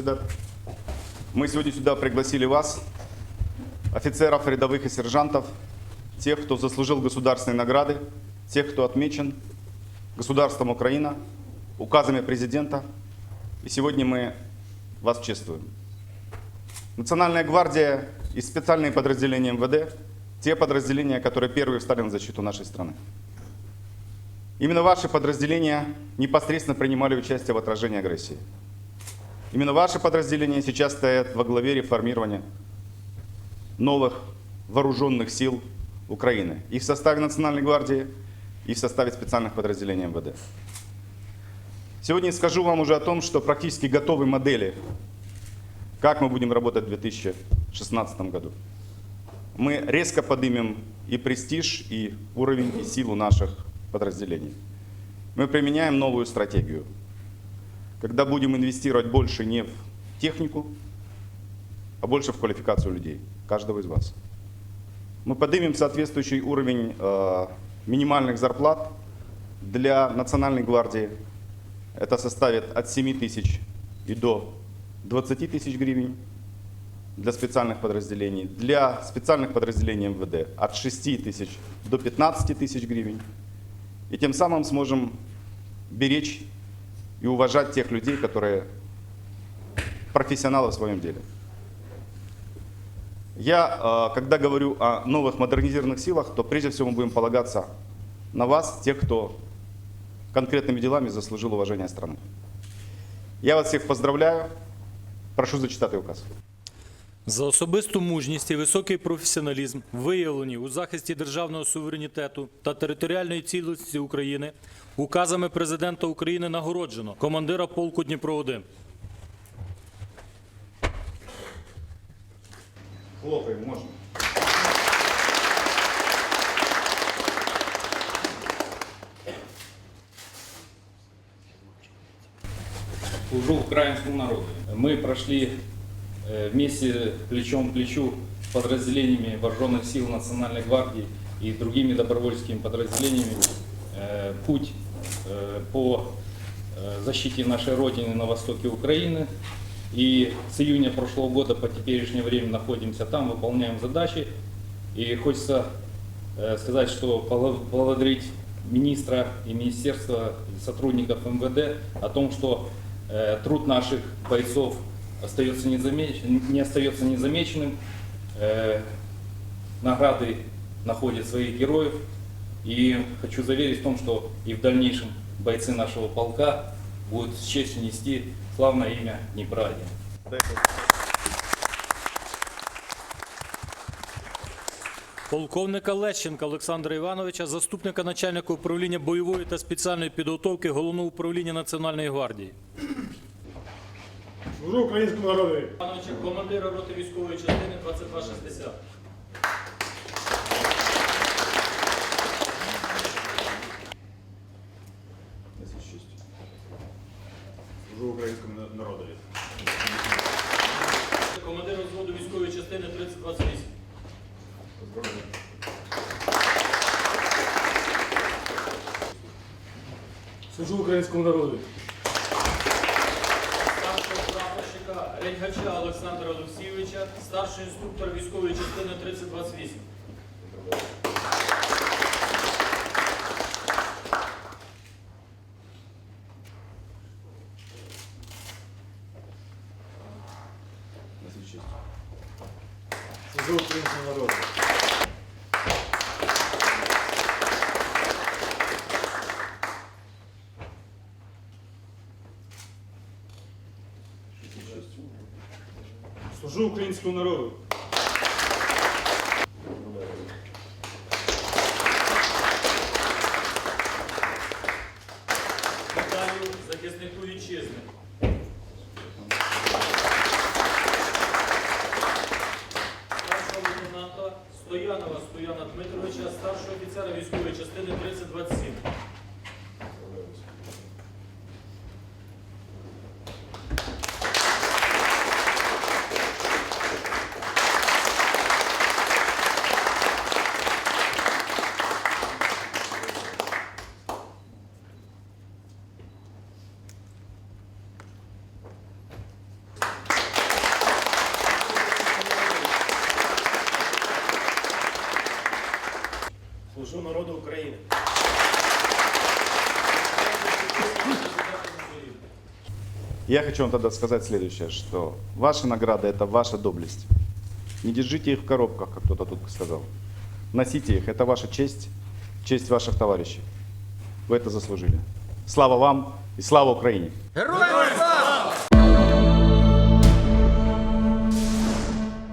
сюда. Мы сегодня сюда пригласили вас, офицеров, рядовых и сержантов, тех, кто заслужил государственные награды, тех, кто отмечен государством Украина, указами президента. И сегодня мы вас чествуем. Национальная гвардия и специальные подразделения МВД – те подразделения, которые первые встали на защиту нашей страны. Именно ваши подразделения непосредственно принимали участие в отражении агрессии. Именно ваши подразделения сейчас стоят во главе реформирования новых вооруженных сил Украины. И в составе Национальной гвардии, и в составе специальных подразделений МВД. Сегодня скажу вам уже о том, что практически готовы модели, как мы будем работать в 2016 году. Мы резко поднимем и престиж, и уровень, и силу наших подразделений. Мы применяем новую стратегию, когда будем инвестировать больше не в технику, а больше в квалификацию людей, каждого из вас. Мы поднимем соответствующий уровень э, минимальных зарплат для Национальной гвардии. Это составит от 7 тысяч и до 20 тысяч гривен для специальных подразделений. Для специальных подразделений МВД от 6 тысяч до 15 тысяч гривен. И тем самым сможем беречь и уважать тех людей, которые профессионалы в своем деле. Я, э, когда говорю о новых модернизированных силах, то прежде всего мы будем полагаться на вас, тех, кто конкретными делами заслужил уважение страны. Я вас всех поздравляю. Прошу зачитати указ. За особисту мужність і високий професіоналізм, виявлені у захисті державного суверенітету та територіальної цілісності України, указами президента України нагороджено командира полку Дніпро 1 Хлопаємо, можна. служу украинскому народу. Мы прошли э, вместе плечом к плечу с подразделениями вооруженных сил Национальной гвардии и другими добровольческими подразделениями э, путь э, по э, защите нашей Родины на востоке Украины. И с июня прошлого года по теперешнее время находимся там, выполняем задачи. И хочется э, сказать, что благодарить министра и министерства, сотрудников МВД о том, что э, труд наших бойцов остается незамечен- не остается незамеченным. Э, Награды находят своих героев. И хочу заверить в том, что и в дальнейшем бойцы нашего полка будут с честью нести славное имя Днепра. полковника Лещенка Олександра Івановича, заступника начальника управління бойової та спеціальної підготовки Головного управління Національної гвардії. Служу українському народу. Івановича, командира роти військової частини 2260. Служу українському на- народові. Командир розводу військової частини 3028. Служу українському народу. Старшого Редьгача Олександра Олексійовича, старший інструктор військової частини 3028. Служу українському народу. Служу українському народу. Вітаю захиснику вітчизни. Старшого лейтенанта Стоянова Стояна Дмитровича, старшого офіцера військової частини 3027. Служу народу України. Я хочу вам тогда сказать следующее, что ваши награды – это ваша доблесть. Не держите их в коробках, как кто-то тут сказал. Носите их, это ваша честь, честь ваших товарищей. Вы это заслужили. Слава вам и слава Украине! Героям